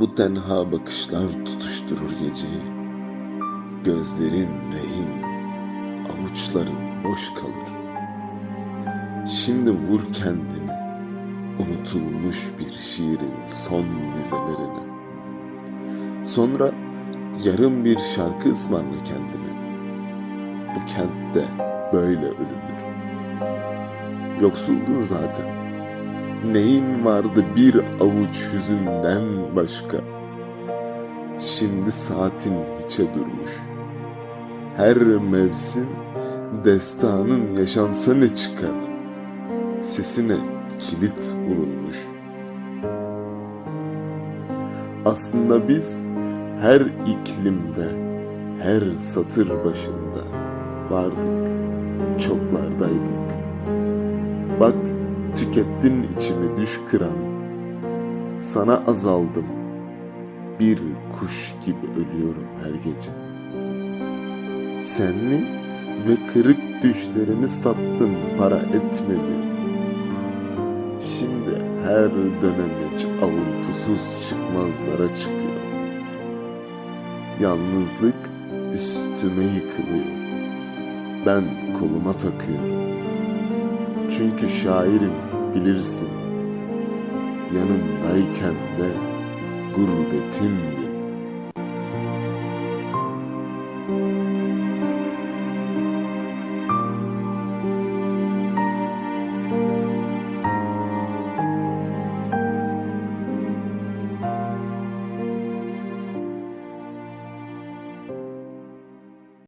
Bu tenha bakışlar tutuşturur geceyi. Gözlerin rehin, avuçların boş kalır. Şimdi vur kendini, unutulmuş bir şiirin son dizelerine. Sonra yarım bir şarkı ısmarla kendine. Bu kentte böyle ölünür. Yoksulluğun zaten. Neyin vardı bir avuç hüzünden başka? Şimdi saatin hiçe durmuş. Her mevsim destanın yaşansa ne çıkar? Sesine kilit vurulmuş. Aslında biz her iklimde, her satır başında vardık, çoklardaydık. Bak tükettin içimi düş kıran, sana azaldım, bir kuş gibi ölüyorum her gece. Senli ve kırık düşlerimi sattım para etmedi. Şimdi her dönemeç avuntusuz çıkmazlara çıkıyor. Yalnızlık üstüme yıkılıyor. Ben koluma takıyorum. Çünkü şairim bilirsin. Yanımdayken de gurbetim